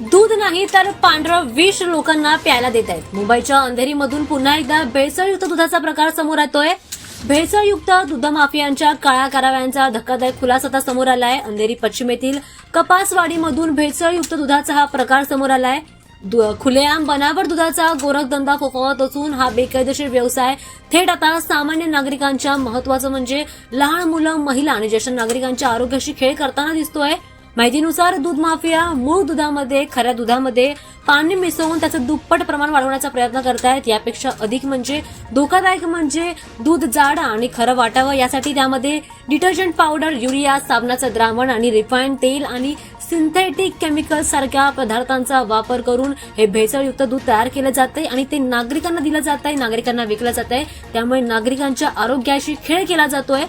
दूध नाही तर पांढरं विष लोकांना प्यायला देत आहेत. मुंबईच्या अंधेरीमधून पुन्हा एकदा भेसळयुक्त दुधाचा प्रकार समोर येतोय भेसळयुक्त दुध माफियांच्या काळ्या कारवायांचा धक्कादायक खुलासा आता समोर आलाय. अंधेरी पश्चिमेतील कपासवाडीमधून भेसळयुक्त दुधाचा हा प्रकार समोर आलाय. दु- खुलेआम बनावट दुधाचा गोरखधंदा फोफावत असून हा बेकायदेशीर व्यवसाय. थेट आता सामान्य नागरिकांच्या महत्वाचं म्हणजे लहान मुलं महिला आणि ज्येष्ठ नागरिकांच्या आरोग्याशी खेळ करताना दिसतोय. माहितीनुसार दूध माफिया मूळ दुधामध्ये खऱ्या दुधामध्ये पाणी मिसळून त्याचं दुप्पट प्रमाण वाढवण्याचा प्रयत्न करतायत. यापेक्षा अधिक म्हणजे धोकादायक म्हणजे दूध जाड आणि खरं वाटावं. यासाठी त्यामध्ये डिटर्जंट पावडर युरिया साबणाचं द्रावण आणि रिफाईंड तेल आणि सिंथेटिक केमिकल सारख्या पदार्थांचा वापर करून हे भेसळयुक्त दूध तयार केलं जाते आणि ते नागरिकांना दिलं जात आहे नागरिकांना विकलं जात आहे त्यामुळे नागरिकांच्या आरोग्याशी खेळ केला जातोय.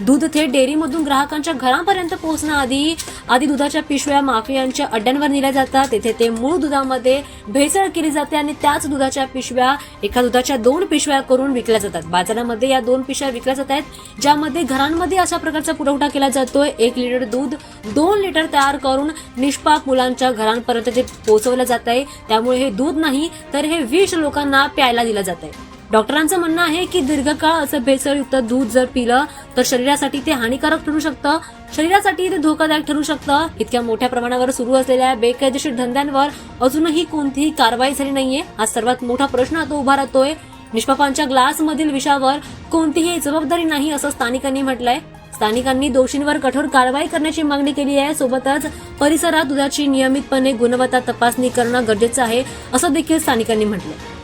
दूध थेट डेअरीमधून ग्राहकांच्या घरापर्यंत पोहोचण्याआधी आधी दुधाच्या पिशव्या माफियांच्या अड्ड्यांवर नेल्या जातात. तेथे ते मूळ दुधामध्ये भेसळ केली जाते आणि त्याच दुधाच्या पिशव्या एका दुधाच्या दोन पिशव्या करून विकल्या जातात. बाजारामध्ये या दोन पिशव्या विकल्या जात आहेत ज्यामध्ये घरांमध्ये अशा प्रकारचा पुरवठा केला जातोय. एक लिटर दूध दोन लिटर तयार करून निष्पाप मुलांच्या घरांपर्यंत ते पोहोचवलं जात आहे. त्यामुळे हे दूध नाही तर हे विष लोकांना प्यायला दिलं जात आहे. डॉक्टरांचं म्हणणं आहे की दीर्घकाळ असं भेसळयुक्त दूध जर पिलं तर शरीरासाठी ते हानिकारक ठरू शकतं. शरीरासाठी ते धोकादायक ठरू शकतं. इतक्या मोठ्या प्रमाणावर सुरू असलेल्या बेकायदेशीर धंद्यांवर अजूनही कोणतीही कारवाई झाली नाहीये. हा सर्वात मोठा प्रश्न आता उभा राहतोय. निष्पापांच्या ग्लासमधील विषावर कोणतीही जबाबदारी नाही असं स्थानिकांनी म्हटलंय. स्थानिकांनी दोषींवर कठोर कारवाई करण्याची मागणी केली आहे. सोबतच परिसरात दुधाची नियमितपणे गुणवत्ता तपासणी करणं गरजेचं आहे असं देखील स्थानिकांनी म्हटलंय.